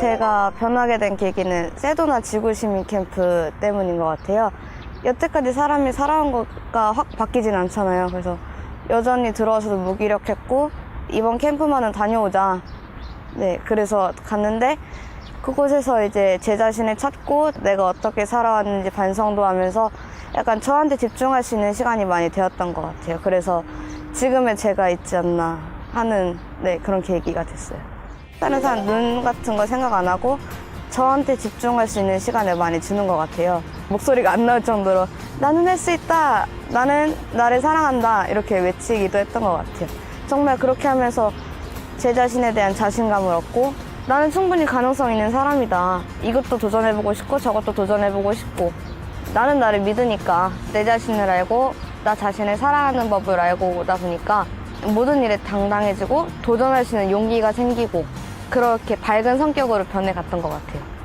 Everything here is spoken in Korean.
제가 변하게 된 계기는 세도나 지구 시민 캠프 때문인 것 같아요. 여태까지 사람이 살아온 것과 확 바뀌진 않잖아요. 그래서 여전히 들어와서도 무기력했고 이번 캠프만은 다녀오자. 네, 그래서 갔는데 그곳에서 이제 제 자신을 찾고 내가 어떻게 살아왔는지 반성도 하면서 약간 저한테 집중할 수 있는 시간이 많이 되었던 것 같아요. 그래서 지금의 제가 있지 않나 하는 네, 그런 계기가 됐어요. 다른 사람 눈 같은 거 생각 안 하고 저한테 집중할 수 있는 시간을 많이 주는 것 같아요. 목소리가 안 나올 정도로 나는 할 수 있다. 나는 나를 사랑한다. 이렇게 외치기도 했던 것 같아요. 정말 그렇게 하면서 제 자신에 대한 자신감을 얻고 나는 충분히 가능성 있는 사람이다. 이것도 도전해보고 싶고 저것도 도전해보고 싶고 나는 나를 믿으니까 내 자신을 알고 나 자신을 사랑하는 법을 알고 오다 보니까 모든 일에 당당해지고 도전할 수 있는 용기가 생기고 그렇게 밝은 성격으로 변해갔던 것 같아요.